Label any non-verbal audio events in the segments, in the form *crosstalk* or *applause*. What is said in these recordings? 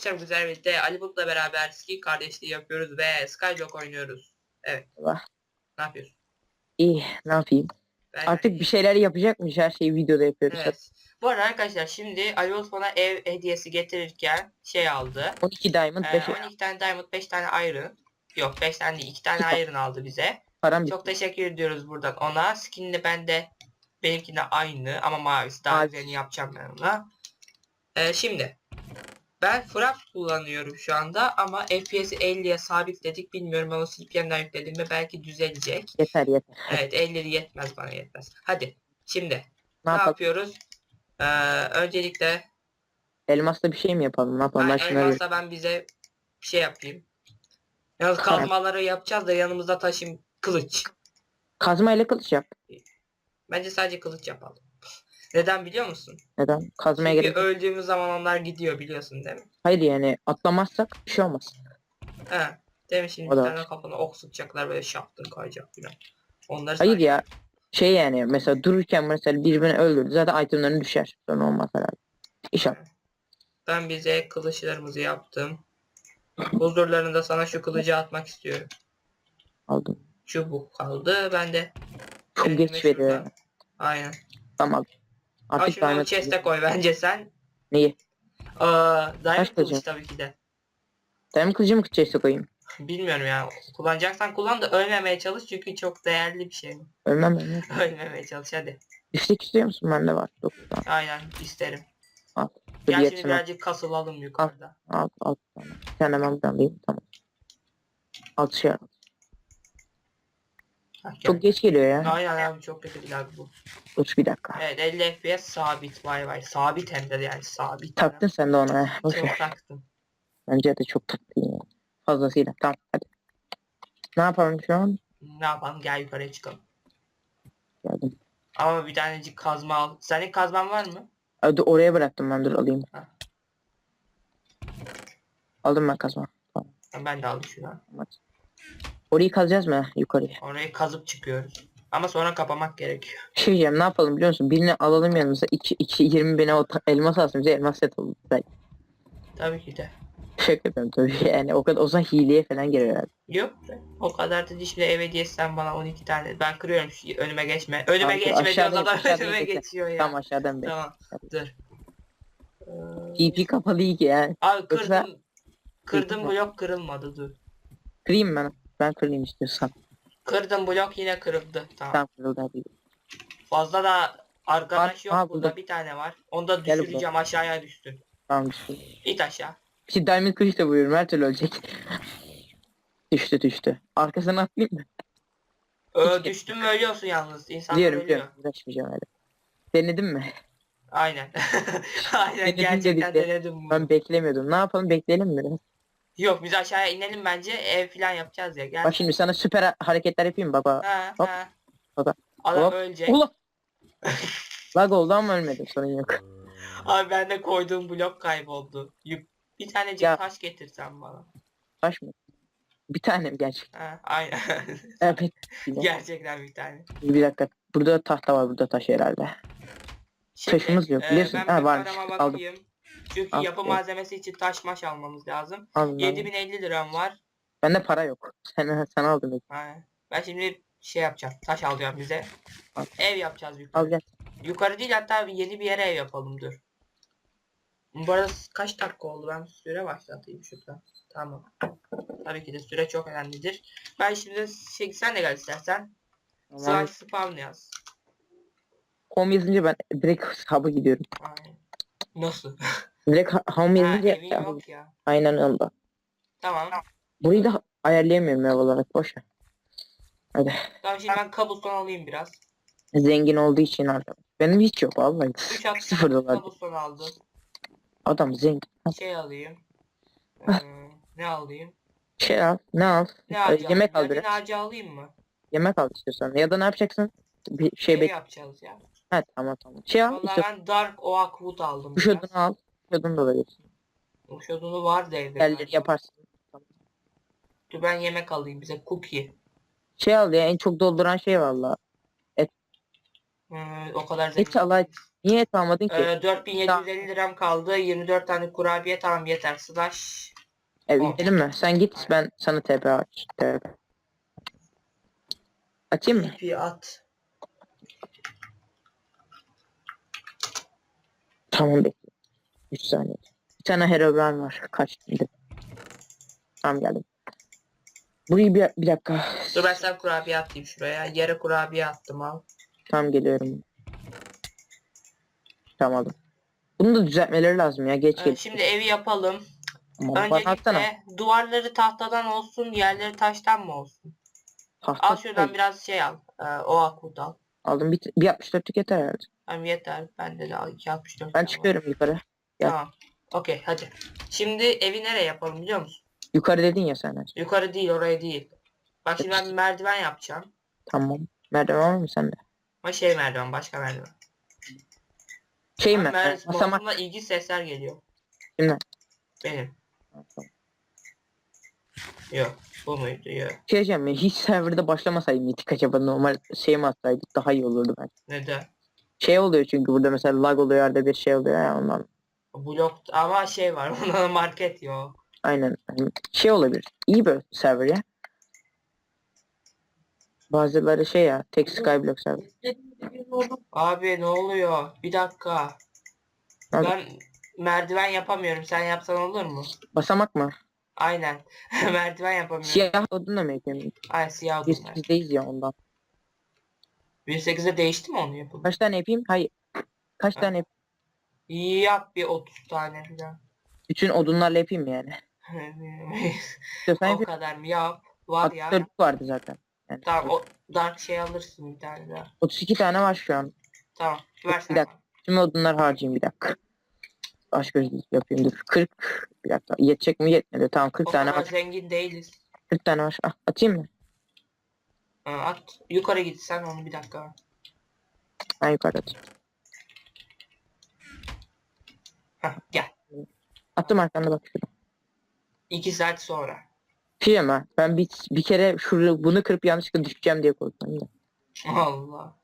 arkadaşlar güzel birlikte Ali Bulut'la beraber ski kardeşliği yapıyoruz ve Skyblock oynuyoruz. Evet. Vah. Ne yapıyorsun? İyi ne yapayım? Ben Artık bir şeyler yapacakmış her şeyi videoda yapıyoruz. Evet. Bu arada arkadaşlar şimdi Ali Bulut bana ev hediyesi getirirken şey aldı. 12 diamond Ee, 5 12 tane diamond 5 tane iron. Yok 5 tane değil 2 tane iron aldı bize. param bitti. Çok teşekkür ediyoruz buradan ona. Skin'de bende benimkine aynı ama mavisi daha güzelini yapacağım ben ona. Ee, şimdi ben Frap kullanıyorum şu anda ama FPS'i 50'ye sabitledik. Bilmiyorum ama CPM'den yüklediğimde belki düzelecek. Yeter yeter. Evet 50 yetmez bana yetmez. Hadi şimdi Ne ne, yapalım? yapıyoruz? Ee, öncelikle Elmasla bir şey mi yapalım? Ne yapalım? ben, elmasla ben bize bir şey yapayım. Yalnız kazmaları yapacağız da yanımızda taşıyayım kılıç. kazma ile kılıç yap. Bence sadece kılıç yapalım. Neden biliyor musun? Neden? Kazmaya Çünkü gerek yok. öldüğümüz zaman onlar gidiyor biliyorsun değil mi? Hayır yani atlamazsak bir şey olmaz. He. Değil mi şimdi O bir da tane kafana ok sıkacaklar böyle şaptın kayacak falan. Onları Hayır sadece- ya. Şey yani mesela dururken mesela birbirini öldürdü. Zaten itemlerin düşer. Sonra olmaz herhalde. İnşallah. Ben bize kılıçlarımızı yaptım. Huzurlarında sana şu kılıcı atmak istiyorum. Aldım. Çubuk kaldı. Ben de Çok elime geç veriyor. Aynen. Tamam. Al Artık şimdi onu diamond chest'e koy bence sen. Neyi? Aa, diamond kılıç kılıcı? tabii ki de. Diamond kılıcı mı chest'e koyayım? Bilmiyorum ya. Kullanacaksan kullan da ölmemeye çalış çünkü çok değerli bir şey. Ölmem *laughs* ölmem. Ölmemeye çalış hadi. Düştek istiyor musun? Bende var. Dokuz tane. Aynen isterim. Al. Dur Gel şimdi yetsin. al. birazcık kasılalım yukarıda. Al. Al. Tamam. Bir tane ben buradan alayım. Tamam. Alt şey al. Gel. Çok geç geliyor ya. Aynen abi çok kötü bir lag bu. Dur bir dakika. Evet 50 FPS sabit vay vay. Sabit hem de yani sabit. Taktın sen de ona. Çok taktım. Bence de çok taktın ya. Fazlasıyla. Tamam hadi. Ne yapalım şu an? Ne yapalım gel yukarıya çıkalım. Geldim. Ama bir tanecik kazma al. Senin kazman var mı? Hadi oraya bıraktım ben dur alayım. Ha. Aldım ben kazma. Ben de aldım şunu. Hadi. Orayı kazacağız mı yukarıya? Orayı kazıp çıkıyoruz. Ama sonra kapamak gerekiyor. Bir şey diyeceğim ne yapalım biliyor musun? Birini alalım yanımıza. 2 2 20 bine o elmas alsın bize elmas set olur. Ben Tabii ki de. şaka yapıyorum tabii yani o kadar o zaman hileye falan girer herhalde. Yok. O kadar da dişli ev hediyesi sen bana 12 tane. Ben kırıyorum şu önüme geçme. Önüme dur, geçme aşağıda- adam önüme geçiyor ya. Tamam aşağıdan be. Tamam. Dur. Ee, TP kapalı iyi ki ya. Abi Yoksa- kırdım. Kırdım TP blok kırılmadı dur. Kırayım ben. Ben kırayım istiyorsan. Kırdım blok yine kırıldı. Tamam. Tamam kırıldı hadi. Fazla da arkadaş Var, yok aa, burada burada. bir tane var. Onu da Gel düşüreceğim aşağıya düştü. Tamam düştü. İt aşağı. Bir şey diamond kılıç da buyuruyorum her türlü ölecek. düştü düştü. Arkasına atlayayım mı? Ö, düştün mü ölüyorsun yalnız. İnsanlar Biliyorum ölüyor. biliyorum. Uğraşmayacağım öyle. Denedin mi? Aynen. *laughs* Aynen Denedim gerçekten dedik de. denedim bunu. Ben beklemiyordum. Ne yapalım bekleyelim mi biraz? Yok biz aşağıya inelim bence ev falan yapacağız ya. Gel. Bak şimdi sana süper ha- hareketler yapayım baba. Ha, Hop, ha. baba, Adam hop. ölecek. Ula! *laughs* Lag oldu ama ölmedim sorun yok. Abi ben de koyduğum blok kayboldu. Yük- Bir tanecik Ya. taş getirsen bana. Taş mı? Bir tane mi gerçekten? Ha, aynen. *laughs* Evet. Gerçekten bir tane. Bir dakika. Burada tahta var burada taş herhalde. Taşımız yok, e, biliyorsun. Ha, varmış. parama Aldım. Çünkü Al, yapı malzemesi için taş maş almamız lazım. Ben. 7050 liram var. Bende para yok. *laughs* Sen sen aldın. Ha, Ben şimdi şey yapacağım. Taş alacağım bize. Al. Ev yapacağız yukarı. Al gel. Yukarı değil hatta yeni bir yere ev yapalım dur. Bu arada kaç dakika oldu ben süre başlatayım şurada. Tamam. Tabii ki de süre çok önemlidir. Ben şimdi şey, sen de gel istersen. Tamam. Slash spawn yaz. Home yazınca ben direkt hub'a gidiyorum. Aynen. Nasıl? *laughs* Direkt ha- home ha, yazınca evin yok ya. aynen öyle. Tamam. Burayı da ayarlayamıyorum ev olarak boş ver. Hadi. Tamam şimdi ben kabuston alayım biraz. Zengin olduğu için artık. Benim hiç yok vallahi. 3 at Sıfır dolar. kabuston aldım. Adam zengin. Şey alayım. Ee, ne alayım? Şey al. Ne al? Ne Ee, ağacı yemek al alayım? biraz. Yine ağacı alayım mı? Yemek al istiyorsan. Ya da ne yapacaksın? Bir şey Şey bek. yapacağız ya. Ha tamam tamam. Şey al. Vallahi işte ben Dark Oak Wood aldım. kuş odunu al. Odunu da alabilirsin. Kuş odunu vardı evde. Yerleri yaparsın. Dur ben yemek alayım bize cookie. Şey al ya en çok dolduran şey valla. Et. Ee, o kadar zengin. Et alay. Niye et almadın ki? Ee, 4750 liram kaldı. 24 tane kurabiye tamam yeter. Slash. Ev o. gidelim mi? Sen git ben sana TP aç. TP. Açayım mı? Bir at. Tamam bekle. 3 saniye. Bir tane Herobrine var. Kaç şimdi? Tamam geldim. Burayı bir, bir dakika. Dur ben sana kurabiye atayım şuraya. Yere kurabiye attım al. Tam geliyorum. Tamam aldım. Bunu da düzeltmeleri lazım ya. Geç Ee, gel. şimdi evi yapalım. Atsana. Öncelikle duvarları tahtadan olsun, yerleri taştan mı olsun? Tahta Al şuradan koy. biraz şey al. Ee, o akut al. Aldım. Bir, bir 64'lük yeter herhalde. Tamam yeter. Bende de al. 264. Ben tane var. çıkıyorum yukarı. Gel. Tamam. Okey hadi. Şimdi evi nereye yapalım biliyor musun? Yukarı dedin ya sen. Yukarı değil oraya değil. Bak şimdi ben bir merdiven yapacağım. Tamam. Merdiven var mı sende? Ama şey merdiven başka merdiven. Şey mi? mer- Basamak. balkonda ilginç sesler geliyor. Kimden? Benim. Tamam. Yok. Bu muydu? Yok. Şey diyeceğim ya, hiç serverda başlamasaydım Mythic acaba normal şey mi atsaydık daha iyi olurdu bence. Neden? Şey oluyor çünkü burada mesela lag oluyor yerde bir şey oluyor ya ondan. Blok ama şey var. *laughs* Ona market yok. Aynen. Hani Şey olabilir. İyi bir server ya. Bazıları şey ya tek Skyblock server. Abi ne oluyor? Bir dakika. Abi. Ben merdiven yapamıyorum. Sen yapsan olur mu? Basamak mı? Aynen. *laughs* merdiven yapamıyorum. Siyah odunla mı yapayım? Ay siyah Biz odunlar. bizdeyiz ya ondan. 1.8'de değişti mi onu yapalım? Kaç tane yapayım? Hayır. Kaç Ha. tane yap? Yap bir 30 tane falan. Bütün odunlarla yapayım mı yani? *laughs* İstiyorsan o yapayım. kadar mı? Yap. Var ya. 64 vardı zaten. Yani Tamam o dark şey alırsın bir tane daha. 32 tane var şu an. Tamam. Ver Bir sen. dakika. Şimdi odunlar harcayayım bir dakika. Başka bir yapayım dur. 40 bir dakika. Yetecek mi? Yetmedi. Tamam 40 O tane kadar var. zengin değiliz. 40 tane var. Ah, atayım mı? Ha, at. Yukarı git sen onu bir dakika. Ben yukarı atayım. Heh, gel. Attım arkanda bak. 2 saat sonra. Şey ama ben bir, bir kere şunu bunu kırıp yanlışlıkla düşeceğim diye korktum da. Allah.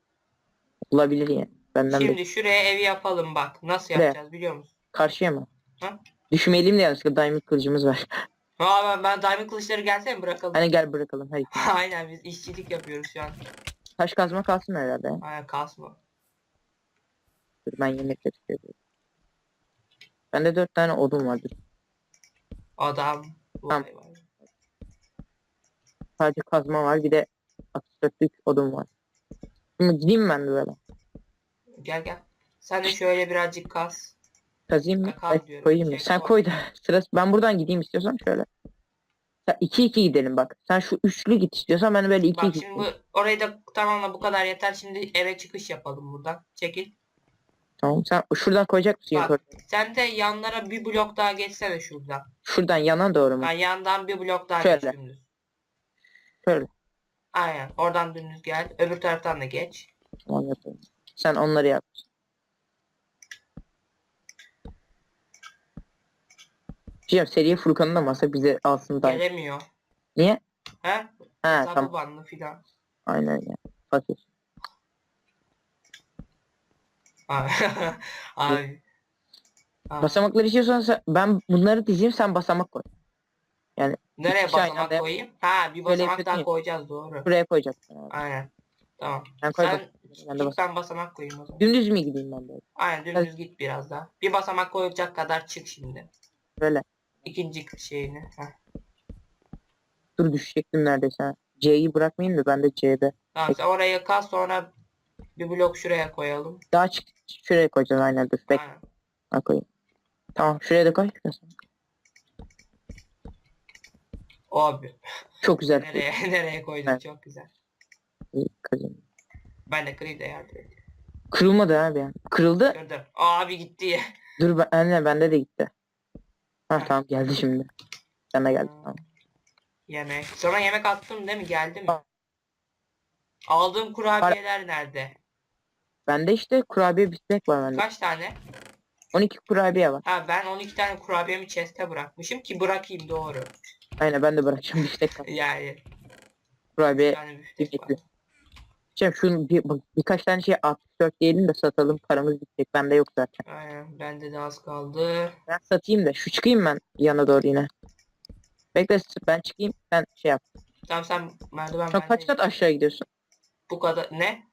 Olabilir yani. Benden de Şimdi şuraya evi yapalım bak. Nasıl Nereye? yapacağız biliyor musun? karşıya mı? Ha? Düşmeyelim de yanlışlıkla diamond kılıcımız var. Ha ben, ben diamond kılıçları gelsene bırakalım? Hani gel bırakalım hadi. *laughs* Aynen biz işçilik yapıyoruz şu an. Taş kazma kalsın herhalde. Aynen kasma. Dur ben yemekleri çıkarıyorum. Bende 4 tane odun vardır. Adam. Tamam. Sadece kazma var bir de 64'lük odun var. Şimdi gideyim ben de böyle. Gel gel. Sen de şöyle birazcık kas. Kazayım mı? Kaz Evet, koyayım mı? şey Sen koy. da *laughs* sırası. Ben buradan gideyim istiyorsan şöyle. Sen 2-2 gidelim bak. Sen şu üçlü git istiyorsan ben böyle 2-2 Bak şimdi bu, orayı da tamamla bu kadar yeter. Şimdi eve çıkış yapalım buradan. Çekil. Tamam sen şuradan koyacak mısın Bak. yukarı? Sen de yanlara bir blok daha geçsene şuradan. Şuradan yana doğru mu? Ben yandan bir blok daha Şöyle. geç dümdüz. Şöyle. Aynen. Oradan dümdüz gel. Öbür taraftan da geç. Tamam. Sen onları yap. Diyeceğim seriye Furkan'ı da masa bize alsın da. Gelemiyor. Niye? He? Ha Hesabı tamam. banlı filan. Aynen ya. Fakir. Abi. Abi. Abi. Basamakları istiyorsan sen- ben bunları dizeyim sen basamak koy. Nereye İki aynı basamak anda- koyayım? Ha bir Böyle basamak daha koyacağız doğru. Buraya koyacaksın. Yani. Aynen. Tamam. Ben koy Sen Ben de ben basamak koyayım o zaman. Dümdüz mü gideyim ben böyle? Aynen dümdüz git biraz daha. Bir basamak koyacak kadar çık şimdi. Böyle. İkinci şeyini. Heh. Dur düşecektim neredeyse. C'yi bırakmayayım da ben de C'de. Tamam sen oraya kaz sonra bir blok şuraya koyalım. Daha çık. Şuraya koyacağız aynen dur. Bek. Aynen. Ha, koyayım. Tamam şuraya da koy. Abi. Çok güzel. Nereye *laughs* nereye koydun Evet. çok güzel. Kazayım. Ben de kırayım da yardım edeyim. Kırılmadı abi ya. Kırıldı. Kırdım. Abi gitti. Dur ben, anne bende de gitti. Ha tamam geldi şimdi. Sana geldi tamam. Yemek. Sana yemek attım değil mi? Geldi mi? Aldığım kurabiyeler nerede? Bende işte kurabiye bistek var bende. Kaç tane? 12 kurabiye var. Ha ben 12 tane kurabiyemi chest'e bırakmışım ki bırakayım doğru. Aynen ben de bırakacağım bistek var. *laughs* Yani Kurabiye tane büftek var. Şey, şunu bir, birkaç tane şey 64 diyelim de satalım paramız bitecek. Bende yok zaten. Aynen bende de az kaldı. Ben satayım da şu çıkayım ben yana doğru yine. Bekle ben çıkayım sen şey yap. Tamam sen merdiven Şu an kaç kat aşağı gidiyorsun? Bu kadar ne?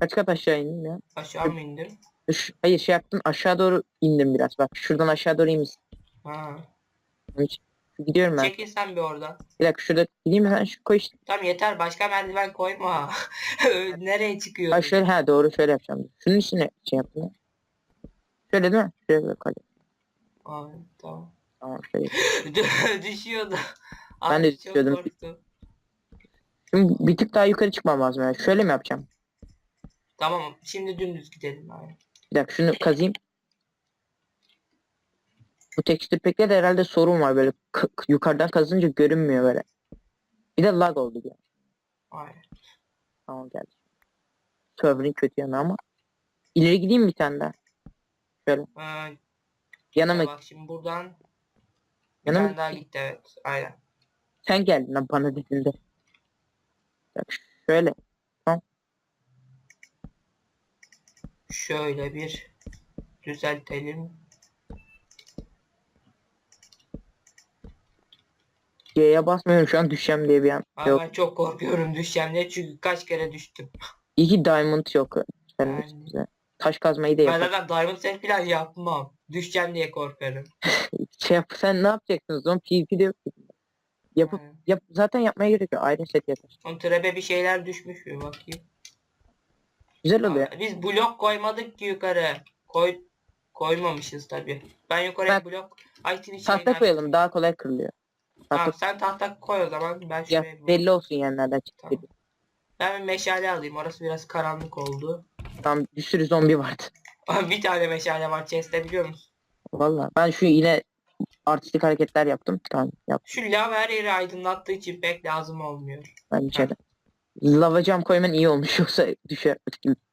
Kaç kat aşağı indin ya? Aşağı mı indim? Hayır şey yaptın aşağı doğru indim biraz. Bak şuradan aşağı doğru inmişsin. Ha. Gidiyorum ben. Çekil sen bir oradan. Bir dakika şurada gideyim mi sen şu koy işte. Tamam yeter başka merdiven koyma. *laughs* Nereye çıkıyorsun? Ha şöyle ha doğru şöyle yapacağım. Şunun içine şey yaptım ya. Şöyle değil mi? Şöyle böyle koy. Ay, tamam. Tamam şöyle. *laughs* Düşüyordu. Ben de düşüyordum. Şimdi bir tık daha yukarı çıkmam lazım yani. Şöyle mi yapacağım? Tamam şimdi dümdüz gidelim. Aynen. Bir dakika şunu kazayım. Bu tekstil pekte de herhalde sorun var böyle yukarıdan kazınca görünmüyor böyle. Bir de lag oldu ya. Aynen. Tamam geldi. Server'ın kötü yanı ama. İleri gideyim bir tane daha. Ha, Yanıma bak şimdi buradan bir Yanıma tane daha gitti evet. Aynen. sen geldin lan bana dediğinde. Bak şöyle. Şöyle bir düzeltelim. C'ye basmıyorum şu an düşeceğim diye bir an. Abi Yok. ben çok korkuyorum düşeceğim diye çünkü kaç kere düştüm. İyi ki diamond yok. Yani. bize. Taş kazmayı da Ben yap. zaten diamond set falan yapmam. Düşeceğim diye korkarım. *laughs* Şey yap. Sen ne yapacaksın o zaman? PvP'de yok. Yapıp Aynen. yap zaten yapmaya gerek yok. Iron set yeter. Son trebe bir şeyler düşmüş mü bakayım. Güzel oluyor. Aa, Biz blok koymadık ki yukarı. Koy koymamışız tabi. Ben yukarıya Ben- blok item Tahta şeyler- koyalım daha kolay kırılıyor. Tamam Tahta sen tahta koy o zaman ben ya, şuraya belli olsun yani nereden çıktı. Tamam. Ben bir meşale alayım. Orası biraz karanlık oldu. Tam bir sürü zombi vardı. *laughs* bir tane meşale var chest'te biliyor musun? Valla ben şu yine artistik hareketler yaptım. Tamam yap. Şu lav her yeri aydınlattığı için pek lazım olmuyor. Ben şeyden. Lava cam koyman iyi olmuş *laughs* yoksa düşer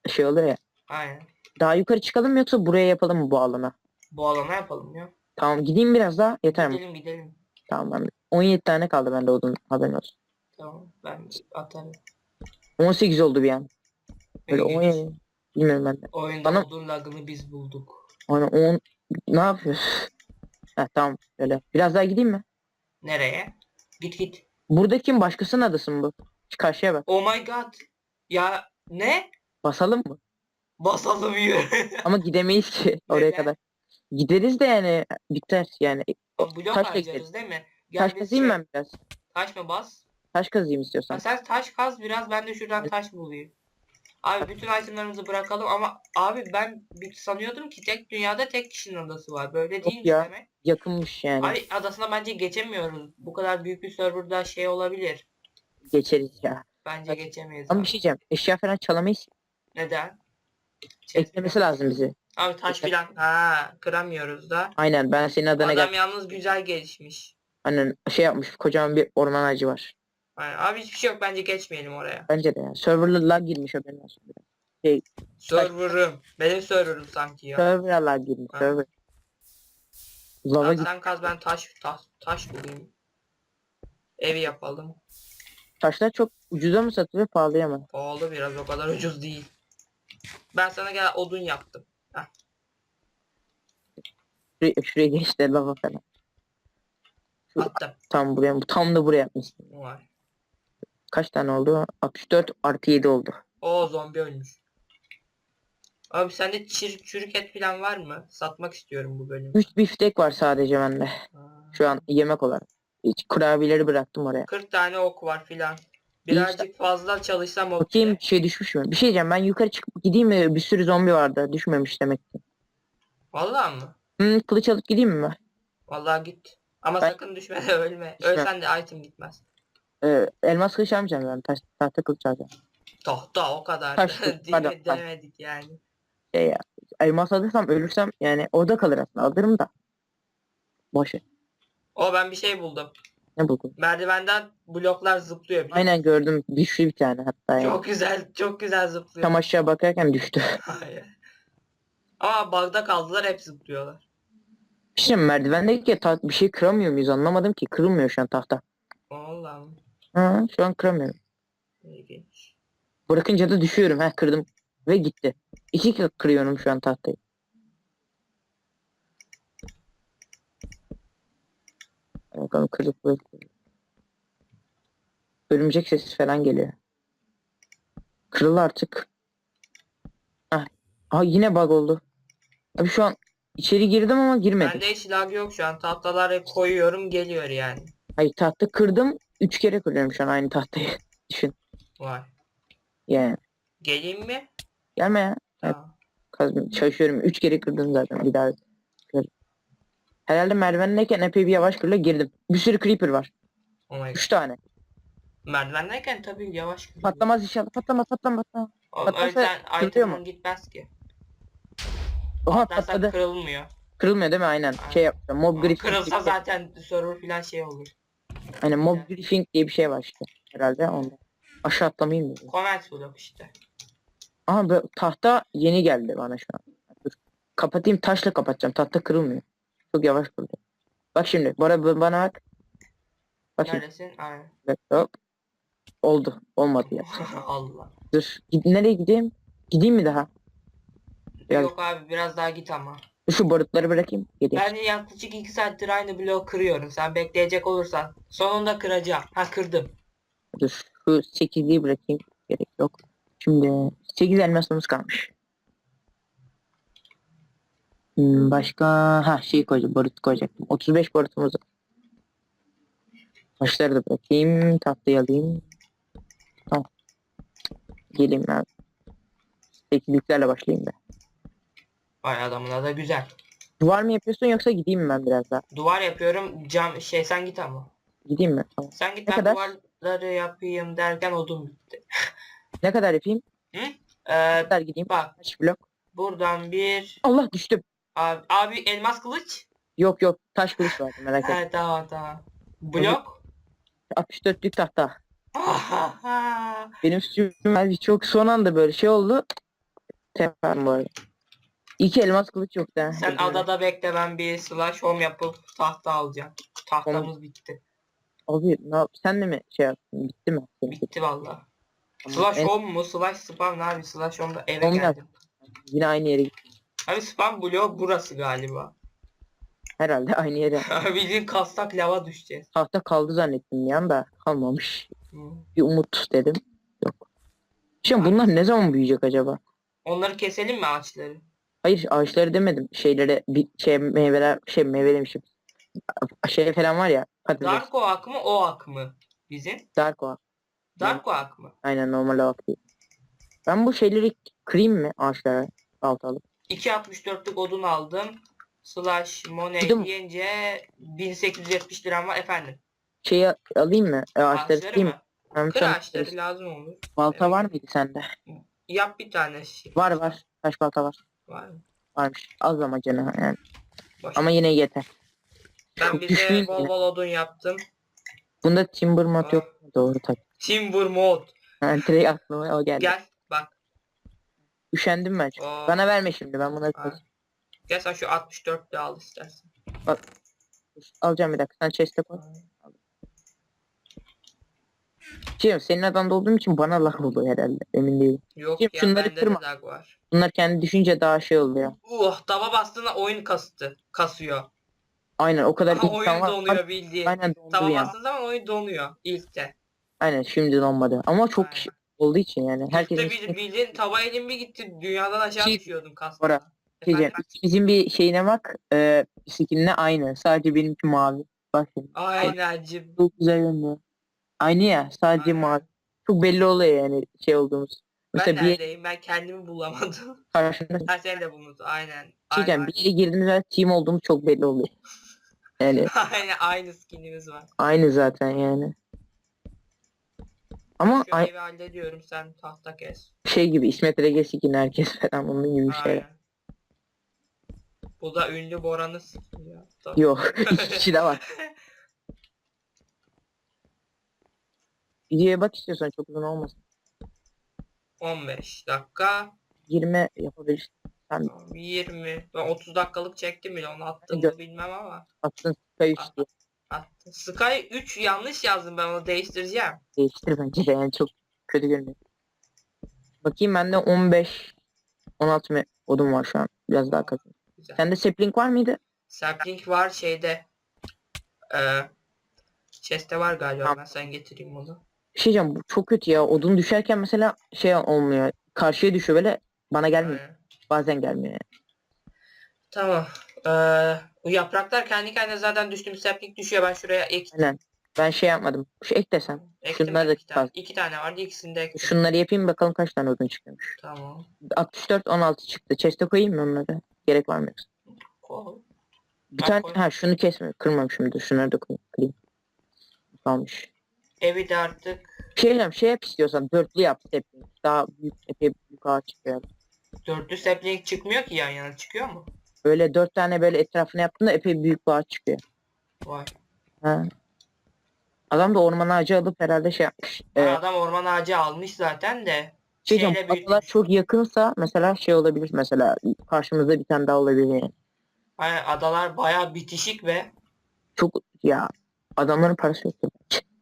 şey oluyor ya. Aynen. Daha yukarı çıkalım mı yoksa buraya yapalım mı bu alana? Bu alana yapalım ya. Tamam gideyim biraz daha yeter mi? Gidelim gidelim. Tamam ben 17 tane kaldı bende odun haberin olsun. Tamam ben atarım. 18 oldu bir an. Böyle İlginç. 17. Bilmiyorum ben de. Oyunda Bana- odun lagını biz bulduk. Hani 10 ne yapıyoruz? *laughs* Ha tamam öyle. Biraz daha gideyim mi? Nereye? Git git. Burada kim başkasının adası mı bu? Karşıya bak. Oh my god. Ya ne? Basalım mı? Basalım yürü. *laughs* Ama gidemeyiz ki oraya Neden? kadar. Gideriz de yani biter yani. Blok Taş harcarız değil mi? Gel Taş biz kazayım şey- ben biraz. Taş mı bas? Taş kazayım Ha, istiyorsan. sen taş kaz biraz ben de şuradan taş bulayım. Abi bütün itemlerimizi bırakalım ama abi ben bir sanıyordum ki tek dünyada tek kişinin adası var. Böyle değilmiş ya. demek. Yakınmış yani. Abi adasına bence geçemiyoruz. Bu kadar büyük bir serverda şey olabilir. Geçeriz ya. Bence geçemeyiz. Ama abi. bir şey diyeceğim. Eşya falan çalamayız. Neden? Şey, Eklemesi lazım bizi. Abi taş Ekle- filan ha kıramıyoruz da. Aynen ben senin adına Adam gel. yalnız güzel gelişmiş. Aynen şey yapmış. Kocaman bir orman ağacı var. Aynen. Abi hiçbir şey yok bence geçmeyelim oraya. Bence de yani. Server'la lag girmiş haberin olsun. biraz. Server'ım. Benim server'ım sanki ya. Server'a lag girmiş. Ha. Server. Lava git. sen kaz ben taş, taş, taş bulayım. Evi yapalım. Taşlar çok ucuza mı satılıyor pahalıya mı? Pahalı biraz o kadar ucuz değil. Ben sana gel odun yaptım. Şuraya, şuraya geçti lava falan. Şu- Attım. Tam buraya tam da buraya yapmışsın. Var. Kaç tane oldu? 64 artı 7 oldu. O zombi ölmüş. Abi sende çir, çürük et falan var mı? Satmak istiyorum bu bölümü. 3 biftek var sadece bende. Ha. Şu an yemek olarak. Hiç kurabiyeleri bıraktım oraya. 40 tane ok var filan. Birazcık fazla çalışsam okey. Bakayım bir şey düşmüş mü? Bir şey diyeceğim ben yukarı çıkıp gideyim mi? Bir sürü zombi vardı. Düşmemiş demek ki. Vallahi mı? Hı, kılıç alıp gideyim mi? Vallahi git. Ama Ben- sakın düşme de ölme. Düşmem. Ölsen de item gitmez. Ee, elmas kılıç almayacağım ben. Taş, tahta kılıç alacağım. Tahta o kadar. Taş, *laughs* pardon, pardon. denemedik yani. Şey ya. Elmas alırsam ölürsem yani orada kalır aslında. Alırım da. Boş ver. O ben bir şey buldum. Ne buldun? Merdivenden bloklar zıplıyor. biliyor Aynen gördüm. Düştü bir tane hatta musun? ya. Çok güzel, çok güzel zıplıyor. Tam aşağı bakarken düştü. *laughs* Hayır. Ama bug'da kaldılar hep zıplıyorlar. Bir şey diyeyim, merdivendeki ya, ta- bir şey kıramıyor muyuz anlamadım ki. Kırılmıyor şu an tahta. Vallahi Ha, şu an kıramıyorum. ilginç. Bırakınca da düşüyorum. Heh kırdım. Ve gitti. İki kere kırıyorum şu an tahtayı. Bakalım kırdık böyle. Örümcek sesi falan geliyor. Kırıl artık. Ah. Aa, yine bug oldu. Abi şu an içeri girdim ama girmedim. Bende hiç lag yok şu an. Tahtaları koyuyorum geliyor yani. Hayır tahta kırdım. Üç kere kırıyorum şu an aynı tahtayı. *laughs* Düşün. Vay. Yani. Geleyim mi? Gelme ya. Tamam. Kazmaya çalışıyorum. Üç kere kırdım zaten. Bir daha. Herhalde merdivendeyken epey bir yavaş kırla girdim. Bir sürü creeper var. Oh my god. Üç tane. Merdivendeyken tabii yavaş gidiyor. Patlamaz inşallah. Patlamaz patlamaz patlamaz. O, o yüzden kırılıyor item'ın mu? gitmez ki. Oha patladı. kırılmıyor. Kırılmıyor değil mi? Aynen. Aynen. Şey yapacağım. Mob griffin. Kırılsa zaten server filan şey olur. Aynen mob griffin diye bir şey var işte. Herhalde onda. Aşağı atlamayayım mı? Comment blok işte. Aha bu tahta yeni geldi bana şu an. Dur. Kapatayım taşla kapatacağım. Tahta kırılmıyor. Çok yavaş kırıldı. Bak şimdi. Bana, bana bak. Bak şimdi. Neredesin? Aynen. Hop. Oldu. Olmadı ya. *laughs* Allah. Dur. Gid nereye gideyim? Gideyim mi daha? Biraz- Yok abi biraz daha git ama. Şu barutları bırakayım. Geleyim. Ben yaklaşık 2 saattir aynı bloğu kırıyorum. Sen bekleyecek olursan. Sonunda kıracağım. Ha kırdım. Dur. Şu 8'liği bırakayım. Gerek yok. Şimdi 8 elmasımız kalmış. Hmm, başka ha şey koyacağım. Barut koyacaktım. 35 barutumuz var. Taşları da bırakayım. Tahtayı alayım. Tamam. Geleyim ben. 8'liklerle başlayayım da. Vay adamın adı güzel. Duvar mı yapıyorsun yoksa gideyim mi ben biraz daha? Duvar yapıyorum. Cam şey sen git ama. Gideyim mi? Tamam. Sen git Ne ben kadar? duvarları yapayım derken odun bitti. Ne kadar yapayım? Ee, Ne kadar gideyim? bak Kaç blok? buradan bir Allah düştüm. Abi, abi elmas kılıç. Yok yok taş kılıç vardı merak etme. Evet tamam tamam. Blok. 64'lük tahta. Benim abi çok son anda böyle şey oldu. Tepem bu arada. İki elmas kılıç yok da. Sen adada bekle ben bir slash home yapıp tahta alacağım. Tahtamız bitti. Abi ne yap? Sen de mi şey yaptın? Bitti mi? Bitti valla. Tamam. Slash En- home mu? Slash spam ne abi? Slash home'da eve Home geldim. Yine aynı yere gittim. Abi spam bloğu burası galiba. Herhalde aynı yere. *laughs* Bildiğin kastak lava düşeceğiz. Tahta kaldı zannettim bir anda. Kalmamış. Hı. Bir umut dedim. Yok. Şimdi bunlar ne zaman büyüyecek acaba? Onları keselim mi ağaçları? Hayır ağaçları demedim. Şeylere bir şey meyveler şey meyve demişim. Şey falan var ya. Patates. Dark, Dark Oak mı? Oak mı? Bizim? o. Dark Oak mı? Aynen normal oak değil. Ben bu şeyleri kırayım mı ağaçlara? Baltalı. 2.64'lük odun aldım. Slash money deyince 1870 liram var efendim. Şeyi alayım mı? E, ağaçları mı? mı? Kır ağaçları lazım olur. Balta var mıydı sende? Yap bir tane şey. Var var. Taş balta var. Var mı? Varmış. Az ama canı yani. Boş. Ama yine yeter. ben bize güçlüyüz bol yine. bol odun yaptım. Bunda timber Aa. yok. Doğru tabii. Timber mod. Ha, direkt aklıma o geldi. Gel. Üşendim ben. Aa. Bana verme şimdi. Ben bunları Aa. Gel sen şu 64 de al istersen. alacağım bir dakika. Sen chest'e koy. Şey, senin adamda olduğum için bana laf oluyor herhalde. Emin değilim. Yok Şimdi ya şunları bende kırma. de lag var. Bunlar kendi düşünce daha şey oluyor. Uh taba bastığında oyun kastı. Kasıyor. Aynen o kadar Aha, insan oyun var. donuyor bildiğin. Aynen dondu Taba ya. bastığın zaman oyun donuyor ilkte. Aynen şimdi donmadı. Ama çok Aynen. Olduğu için yani. Herkesin Herkesin bir, bildiğin taba elim bir gitti. Dünyadan aşağı Şey- düşüyordum kastı. Ora, diyeceğim. İkimizin bir şeyine bak. E, skinine aynı. Sadece benimki mavi. Bak şimdi. Aynen. Çok güzel görünüyor. Aynı ya. Sadece Aynen. mavi. Çok belli oluyor yani şey olduğumuz. Ben Mesela bir neredeyim? Ben kendimi bulamadım. *laughs* karşında Her sen de bulundu. Aynen. diyeceğim. Aynen. Bir yere girdiğimizde team olduğumuz çok belli oluyor. *laughs* Yani Aynen aynı skinimiz var. aynı zaten yani. Ama Şu evi hallediyorum sen tahta kes. şey gibi İsmet Ege skin herkes *laughs* falan onun gibi bir şey. Aynen. Bu da ünlü Boran'ı sıkıyor. Yok. *laughs* İki *laughs* kişi de var. Videoya bak istiyorsan çok uzun olmasın. 15 dakika. 20 yapabilirsin. Sen 20. Ben 30 dakikalık çektim bile onu attım Gö- mı bilmem ama. atsın Sky 3 diye. Attım. Sky 3 yanlış yazdım ben onu değiştireceğim. Değiştir bence de yani çok kötü görünüyor. Bakayım bende 15 16 me- odun var şu an. Biraz daha kazın. Güzel. Sende sapling var mıydı? Sapling var şeyde. Eee chest'te var galiba. Tamam. Ben sen getireyim bunu. Bir şey diyeceğim bu çok kötü ya. Odun düşerken mesela şey olmuyor. Karşıya düşüyor böyle bana gelmiyor. Aynen. Bazen gelmiyor yani. Tamam. Bu yapraklar kendi kendine zaten düştüğüm sapling düşüyor. Ben şuraya ek, Aynen. Ben şey yapmadım. Şu ek desem. ektim. Şunlar ben da iki, tane. fazla. iki tane vardı. ikisini de ektim. Şunları yapayım bakalım kaç tane odun çıkıyormuş. Tamam. 64 16 çıktı. Chest'e koyayım mı onları? Gerek var mı yoksa? Bir Ben tane koy- ha şunu kesme. Kırmamışım dur. Şunları da koyayım. Kırayım. Kalmış. Evi de artık şey diyeceğim. Şey yap istiyorsan dörtlü yap sapling. Daha büyük epey büyük ağaç çıkıyor. dörtlü sapling çıkmıyor ki yan yana. Çıkıyor mu? Böyle dört tane böyle etrafına yaptığında epey büyük bir ağaç çıkıyor. Vay. Ha. Adam da orman ağacı alıp herhalde şey yapmış. Ha, Ee, adam orman ağacı almış zaten de. şey şeyle diyeceğim, büyütmüş. adalar çok yakınsa mesela şey olabilir mesela karşımızda bir tane daha olabilir yani. Aynen, adalar bayağı bitişik ve Çok ya adamların parası yok.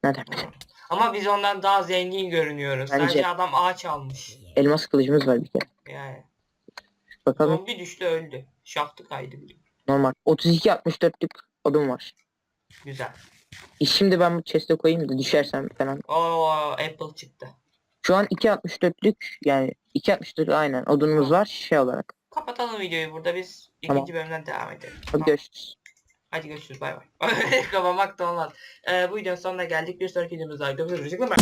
Nereden bileyim? ama biz ondan daha zengin görünüyoruz. Bence. Bence adam ağaç almış. Elmas kılıcımız var bir kere. Yani. Bakalım Zombi düştü öldü. Şaftı kaydı bile. normal. 32 64'lük odun var. Güzel. E şimdi ben bu chest'e koyayım da düşersem falan. Oo apple çıktı. Şu an 2.64'lük yani 2.64 aynen odunumuz var şey olarak. Kapatalım videoyu burada biz Tamam. ikinci bölümden devam edelim. Hadi Tamam. görüşürüz. Hadi görüşürüz bay bay. *laughs* Kapamak da olmaz. Ee, bu videonun sonuna geldik. Bir sonraki videomuzda görüşürüz. Hoşçakalın.